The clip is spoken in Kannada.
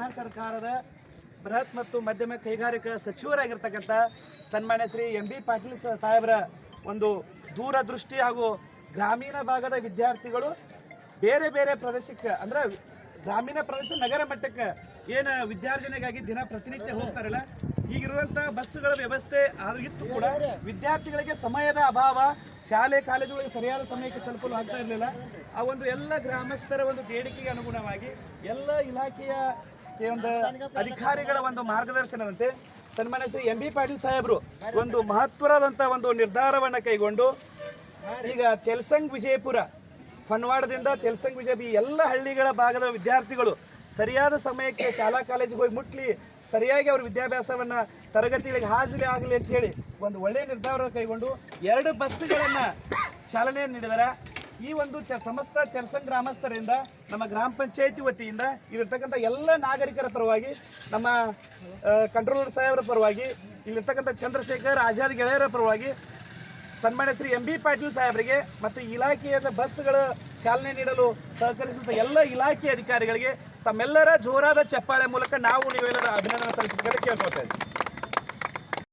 ರಕ್ಷಣಾ ಸರ್ಕಾರದ ಬೃಹತ್ ಮತ್ತು ಮಧ್ಯಮ ಕೈಗಾರಿಕಾ ಸಚಿವರಾಗಿರ್ತಕ್ಕಂಥ ಸನ್ಮಾನ್ಯ ಶ್ರೀ ಎಂ ಬಿ ಪಾಟೀಲ್ ಸಾಹೇಬರ ಒಂದು ದೂರದೃಷ್ಟಿ ಹಾಗೂ ಗ್ರಾಮೀಣ ಭಾಗದ ವಿದ್ಯಾರ್ಥಿಗಳು ಬೇರೆ ಬೇರೆ ಪ್ರದೇಶಕ್ಕೆ ಅಂದ್ರೆ ಗ್ರಾಮೀಣ ಪ್ರದೇಶ ನಗರ ಮಟ್ಟಕ್ಕೆ ಏನು ವಿದ್ಯಾರ್ಜನೆಗಾಗಿ ದಿನ ಪ್ರತಿನಿತ್ಯ ಹೋಗ್ತಾರಲ್ಲ ಈಗಿರುವಂಥ ಬಸ್ಸುಗಳ ವ್ಯವಸ್ಥೆ ಆದ್ರೂ ಇತ್ತು ಕೂಡ. ವಿದ್ಯಾರ್ಥಿಗಳಿಗೆ ಸಮಯದ ಅಭಾವ, ಶಾಲೆ, ಕಾಲೇಜುಗಳಿಗೆ ಸರಿಯಾದ ಸಮಯಕ್ಕೆ ತಲುಪಲು ಆಗ್ತಾ ಇರಲಿಲ್ಲ. ಆ ಒಂದು ಎಲ್ಲ ಗ್ರಾಮಸ್ಥರ ಒಂದು ಬೇಡಿಕೆಗೆ ಅನುಗುಣವಾಗಿ ಎಲ್ಲ ಇಲಾಖೆಯ ಈ ಒಂದು ಅಧಿಕಾರಿಗಳ ಒಂದು ಮಾರ್ಗದರ್ಶನದಂತೆ ಸನ್ಮಾನ್ಯ ಶ್ರೀ ಎಂ ಬಿ ಪಾಟೀಲ್ ಸಾಹೇಬರು ಒಂದು ಮಹತ್ವರಾದಂಥ ಒಂದು ನಿರ್ಧಾರವನ್ನು ಕೈಗೊಂಡು ಈಗ ತೆಲ್ಸಂಗ್ ವಿಜಯಪುರ ಪನ್ವಾಡದಿಂದ ತೆಲ್ಸಂಗ್ ವಿಜಯಪುರ ಎಲ್ಲ ಹಳ್ಳಿಗಳ ಭಾಗದ ವಿದ್ಯಾರ್ಥಿಗಳು ಸರಿಯಾದ ಸಮಯಕ್ಕೆ ಶಾಲಾ ಕಾಲೇಜಿಗೆ ಹೋಗಿ ಮುಟ್ಲಿ, ಸರಿಯಾಗಿ ಅವ್ರ ವಿದ್ಯಾಭ್ಯಾಸವನ್ನು ತರಗತಿಗಳಿಗೆ ಹಾಜರಿ ಆಗಲಿ ಅಂತ ಹೇಳಿ ಒಂದು ಒಳ್ಳೆಯ ನಿರ್ಧಾರ ಕೈಗೊಂಡು ಎರಡು ಬಸ್ಸುಗಳನ್ನು ಚಾಲನೆ ನೀಡಿದ್ದಾರೆ ಈ ಒಂದು ಸಮಸ್ತ ತೆಲಸಂಗ್ ಗ್ರಾಮಸ್ಥರಿಂದ, ನಮ್ಮ ಗ್ರಾಮ ಪಂಚಾಯತಿ ವತಿಯಿಂದ ಇಲ್ಲಿರ್ತಕ್ಕಂಥ ಎಲ್ಲ ನಾಗರಿಕರ ಪರವಾಗಿ, ನಮ್ಮ ಕಂಟ್ರೋಲರ್ ಸಾಹೇಬರ ಪರವಾಗಿ, ಇಲ್ಲಿರ್ತಕ್ಕಂಥ ಚಂದ್ರಶೇಖರ್, ಆಜಾದ್ ಗೆಳೆಯರ ಪರವಾಗಿ, ಸನ್ಮಾನ್ಯ ಶ್ರೀ ಎಂ ಬಿ ಪಾಟೀಲ್ ಸಾಹೇಬರಿಗೆ ಮತ್ತು ಇಲಾಖೆಯ ಬಸ್ಗಳ ಚಾಲನೆ ನೀಡಲು ಸಹಕರಿಸಿದಂಥ ಎಲ್ಲ ಇಲಾಖೆ ಅಧಿಕಾರಿಗಳಿಗೆ, ತಮ್ಮೆಲ್ಲರ ಜೋರಾದ ಚಪ್ಪಾಳೆ ಮೂಲಕ ನಾವು ನೀವೆಲ್ಲರ ಅಭಿನಂದನೆ ಸಲ್ಲಿಸಬೇಕಂತ ಕೇಳ್ಕೊಳ್ತಾ ಇದ್ದೀವಿ.